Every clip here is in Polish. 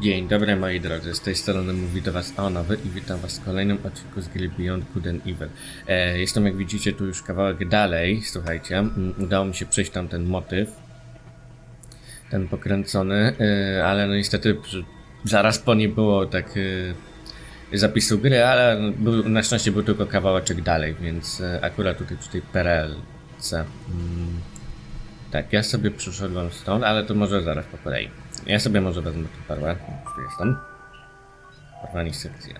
Dzień dobry moi drodzy, z tej strony mówi do was Onowy i witam was w kolejnym odcinku z gry Beyond Good and Evil. E, jestem jak widzicie tu już kawałek dalej, słuchajcie, mm, udało mi się przejść tam ten motyw, ten pokręcony, e, ale no niestety zaraz po nie było tak e, zapisu gry, ale był, na szczęście był tylko kawałeczek dalej, więc e, akurat tutaj przy tej PRL-ce. Mm, tak, ja sobie przyszedłem stąd, ale to może zaraz po kolei. Ja sobie może wezmę tę perłę. Już tu jestem. Porwani sekcja.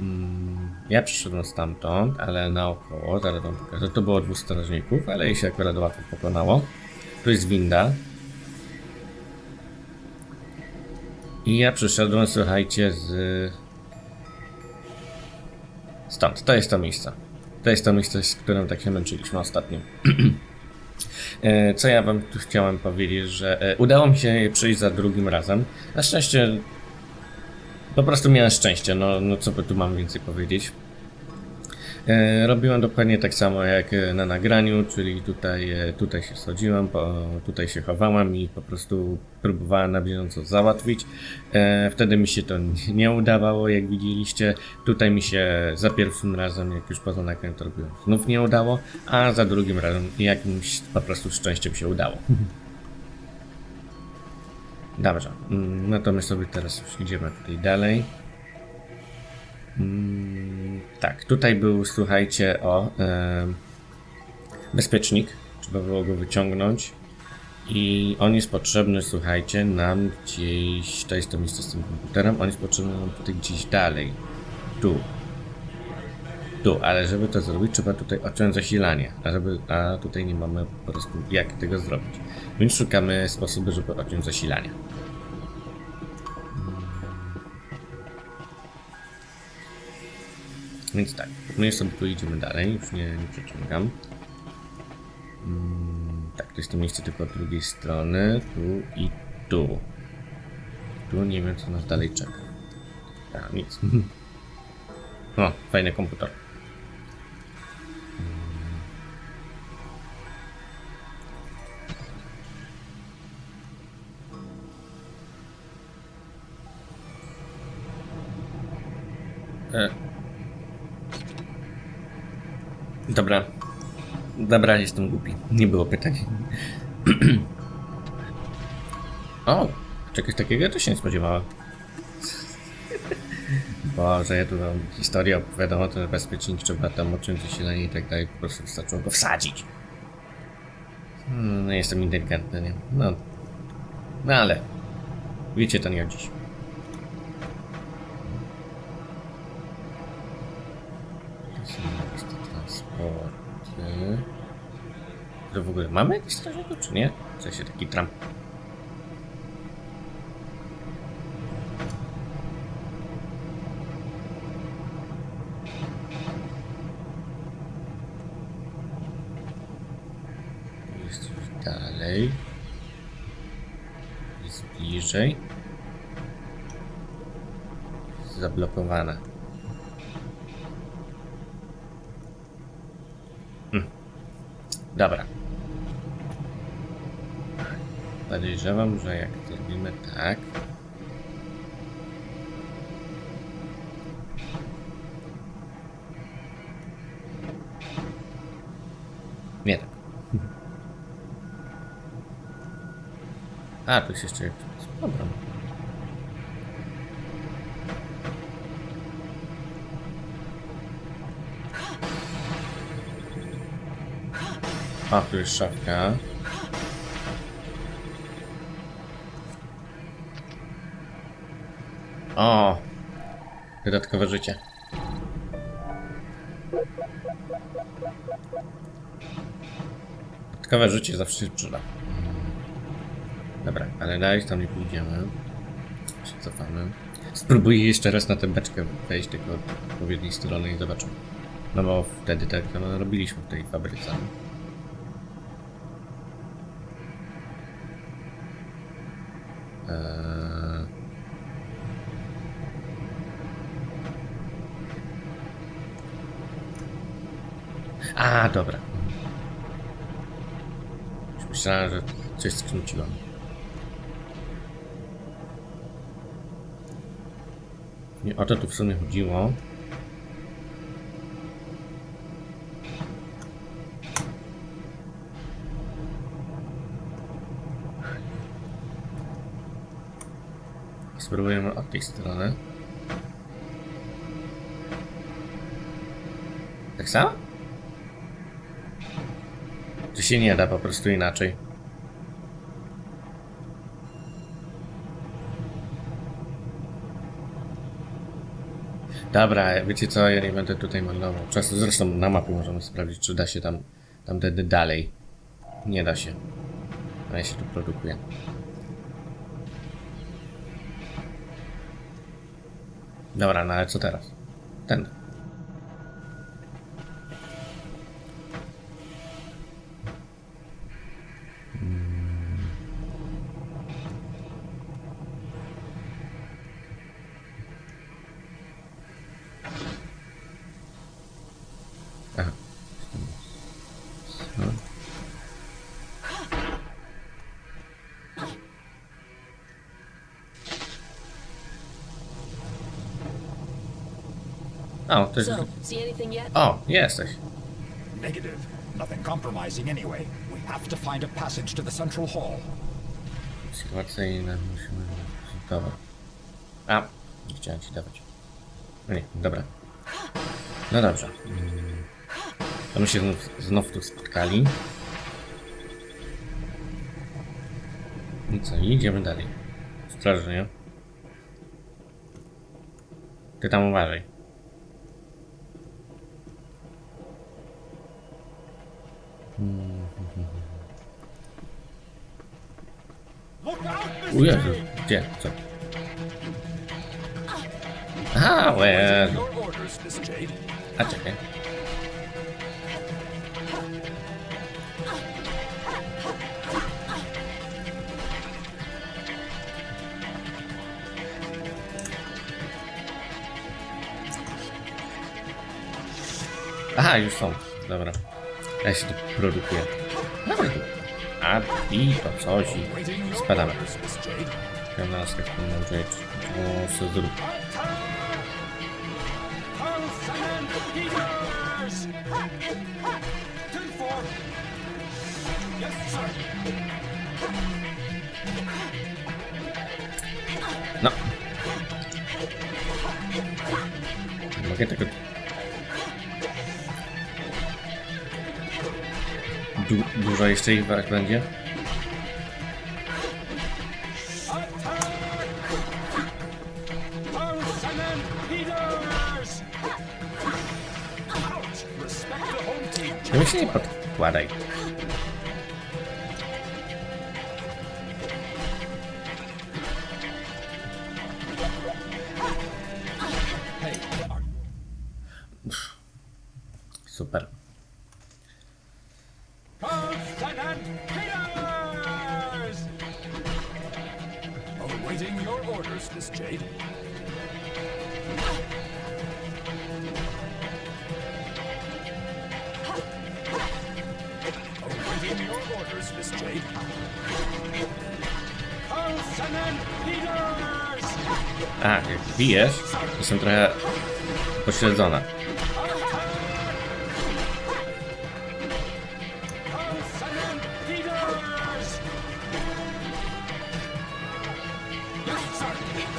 Mm, ja przyszedłem stamtąd, ale naokoło, zaraz wam pokażę. To było dwóch strażników, ale jej się akurat łatwo pokonało. Tu jest winda. I ja przyszedłem, słuchajcie, z... Stąd, to jest to miejsce. To jest to miejsce, z którym tak się męczyliśmy ostatnio. E, Co ja wam tu chciałem powiedzieć, że e, udało mi się przejść za drugim razem. Na szczęście po prostu miałem szczęście, no, no co by tu mam więcej powiedzieć. E, Robiłem dokładnie tak samo jak e, na nagraniu, czyli tutaj, e, tutaj się schodziłem, tutaj się chowałem i po prostu próbowałem na bieżąco załatwić. Wtedy mi się to nie- udawało, jak widzieliście. Tutaj mi się za pierwszym razem, jak już poza nagraniu to robiłem, znów nie udało, a za drugim razem jakimś po prostu szczęściem się udało. Dobrze, mm, no to my sobie teraz już idziemy tutaj dalej. Tak, tutaj był, słuchajcie, o em, bezpiecznik. Trzeba było go wyciągnąć. I on jest potrzebny, słuchajcie, nam gdzieś. To jest to miejsce z tym komputerem. On jest potrzebny nam tutaj gdzieś dalej. Tu. Tu, ale żeby to zrobić, trzeba tutaj odciąć zasilanie. A, żeby, a tutaj nie mamy po prostu jak tego zrobić. Więc szukamy sposobu, żeby odciąć zasilanie. Więc tak, my sobie tu idziemy dalej, już nie, nie przeciągam. Mm, tak, to jest to miejsce tylko od drugiej strony, tu i tu. Tu nie wiem, co nas dalej czeka. A, nic. O, fajny komputer. Dobra, jestem głupi. Nie było pytań. o, czegoś takiego to się nie spodziewałem. Boże, ja tu wam historię opowiadam o tym, trzeba tam odciąć zasilanie i tak dalej, po prostu wystarczyło go wsadzić. Hmm, no jestem inteligentny, nie? No. No ale. Wiecie ten jak dziś. To są jakieś te transporty. To w ogóle mamy jakiś strażników, czy nie? W sensie taki tram. Jest już dalej. Jest bliżej. Zablokowane. Dobra. Podejrzewam, że jak zrobimy tak. Nie tak. A, tu jest jeszcze problem. A, tu jest szafka. O! Dodatkowe życie. Dodatkowe życie zawsze się przyda. Dobra, ale dalej tam nie pójdziemy. Się cofamy. Spróbuję jeszcze raz na tę beczkę wejść, tylko od odpowiedniej strony i zobaczymy. No bo wtedy tak no, robiliśmy w tej fabryce. A, dobra. Myślałem, że coś skróciłam. Nie o to tu w sumie chodziło. Spróbujemy od tej strony. Tak samo? Czy się nie da po prostu inaczej? Dobra, wiecie co, ja nie będę tutaj marnował czasu. Zresztą na mapie możemy sprawdzić, czy da się tam, tam wtedy dalej. Nie da się. A ja się tu produkuje. Dobra, no ale co teraz? Ten. O, to jest... So, see anything yet? O, jesteś. Negative. Nothing compromising anyway. We have to find a passage to the central hall. Sytuacyjne musimy... Dobra. A, nie chciałem ci dawać. No nie, dobra. No dobrze. To my się znów, znów tu spotkali. I co, idziemy dalej. Ostrożnie. Ty tam uważaj. Jade! gdzie? Co? Aha, well. A czekaj. Aha, już są. Dobra. Ja się tu produkuję. Dawaj tu. A i to coś i spadamy. Czekam na nas tak powinno rzecz. O, co zrób. No. Mogę tego... dużo jeszcze ich brak będzie? No mi nie podkładaj. Orders, Miss Jade. A, jak bijesz, jestem trochę pośledzona.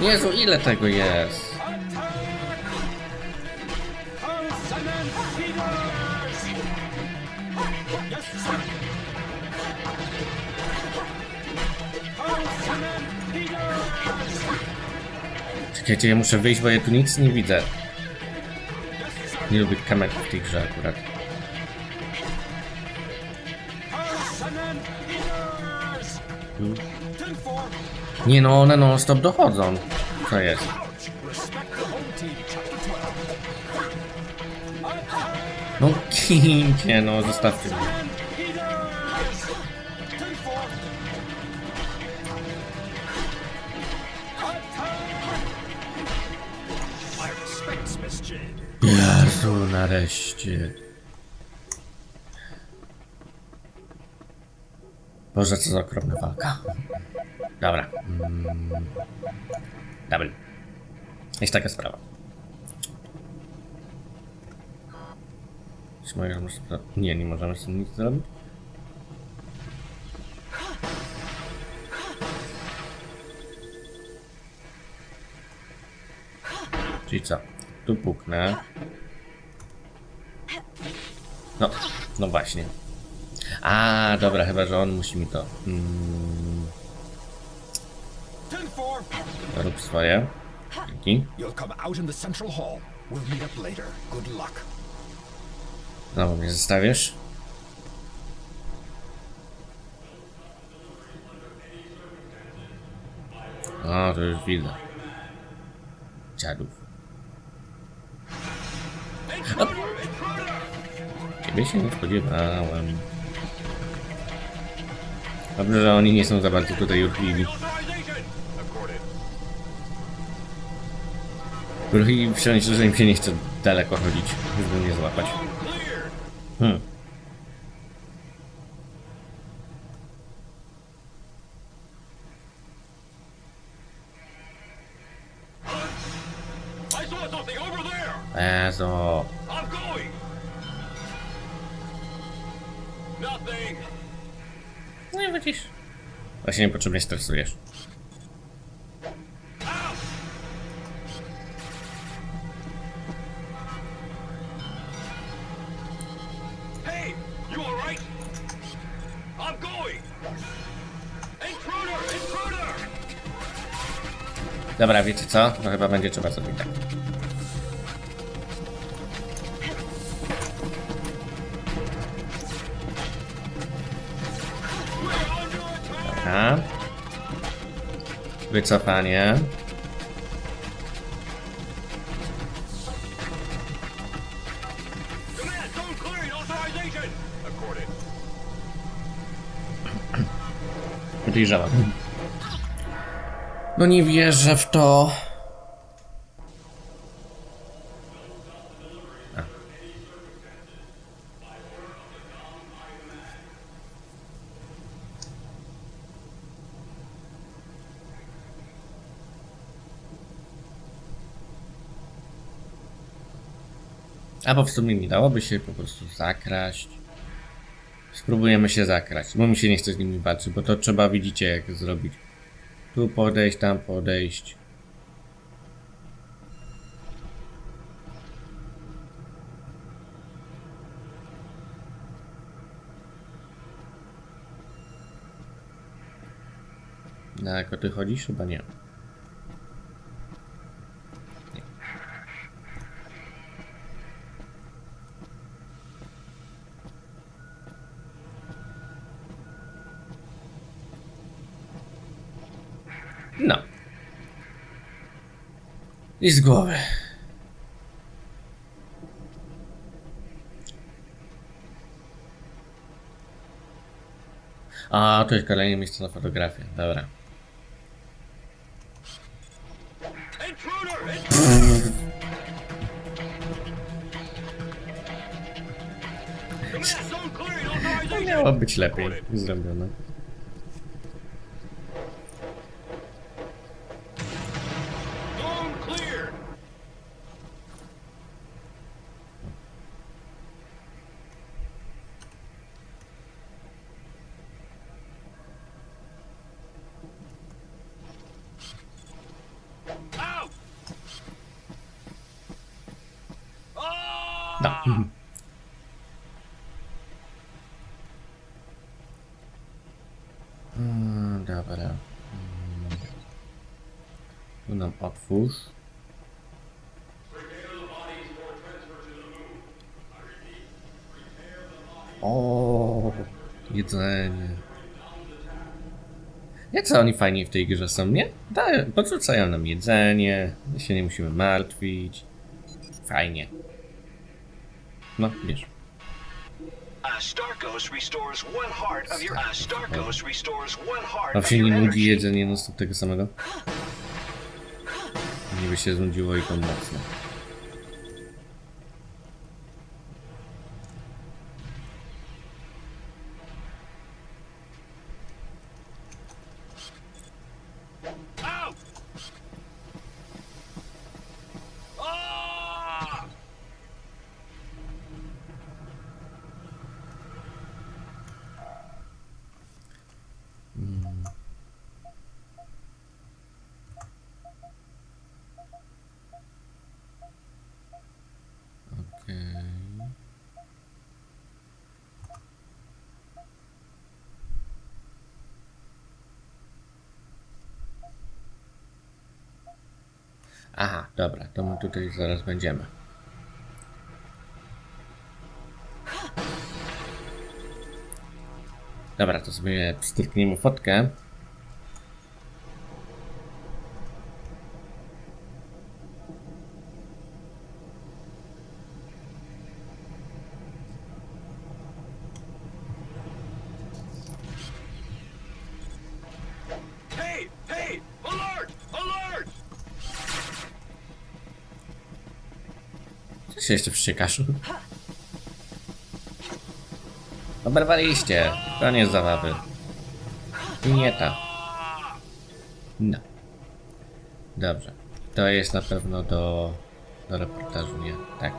Jezu, ile tego jest? Czekajcie, ja muszę wyjść, bo ja tu nic nie widzę. Nie lubię kamer w tej grze akurat. Nie no, one non stop dochodzą. Co jest? Ouch! Respect the home team, chapter 12. No kincie, no zostawcie mnie. Jezu, nareszcie. Boże, co za okropna walka. Dobra. Mm. Double. Jest taka sprawa. Czy możemy... Nie, nie możemy z tym nic zrobić. Czyli co? Tu puknę. No, no właśnie. A, dobra, chyba, że on musi mi to. Mm, rób swoje. Dzięki. Znowu mnie zostawisz? O, to już widzę. Dziadów. Ciebie się nie spodziewałem. Dobrze, że oni nie są za bardzo tutaj. Urchliwi wciąż, że im się nie chce daleko chodzić, żeby mnie złapać. Hmm. No i widzisz. Właśnie niepotrzebnie stresujesz. Ow! Hey, you alright? I'm going! Intruder! Intruder! Dobra, wiecie co? To chyba będzie trzeba zrobić tak. Dobra. Wycofanie. Podejrzewam. No nie wierzę w to. Albo w sumie nie dałoby się po prostu zakraść. Spróbujemy się zakraść, bo mi się nie chce z nimi walczyć, bo to trzeba, widzicie, jak zrobić. Tu podejść, tam podejść. Na jak o ty chodzisz? Chyba. Nie. No. I z głowy. A, to jest kolejne miejsce na fotografię. Dobra. Miało być lepiej zrobione. Mm, Dobra. Mm. Tu nam otwórz. O, jedzenie. Jak co oni fajni w tej grze są, nie? Dają, podrzucają nam jedzenie, się nie musimy martwić. Fajnie. No, wiesz. Uh, Starkos restores one heart of your. Uh, Starkos restores one heart of się your nie nudzi energy. jedzenie non stop tego samego? Nie by się znudziło i to mocno. Aha, dobra, to my tutaj zaraz będziemy. Dobra, to sobie stykniemy fotkę. Się jeszcze wściekasz? Oberwaliście. Koniec zabawy. Winieta. No. Dobrze. To jest na pewno do, do reportażu, nie? Tak.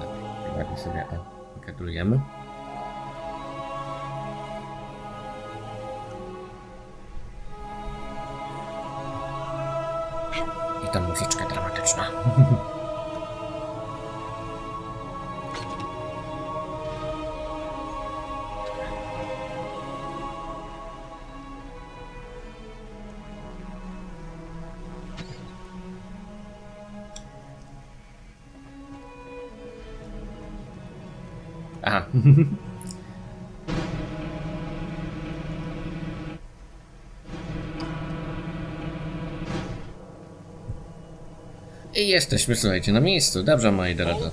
Dobra, ładnie sobie o, gratulujemy. I ta muzyczka Uh-huh. I jesteśmy, słuchajcie, na miejscu. Dobrze, moi drodzy.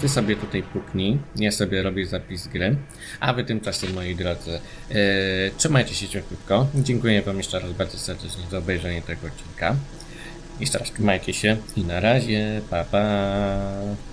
Ty sobie tutaj puknij, ja sobie robię zapis gry, a wy tymczasem, moi drodzy, yy, trzymajcie się ciepłutko. Dziękuję wam jeszcze raz bardzo serdecznie za obejrzenie tego odcinka. Jeszcze raz trzymajcie się i na razie, pa pa.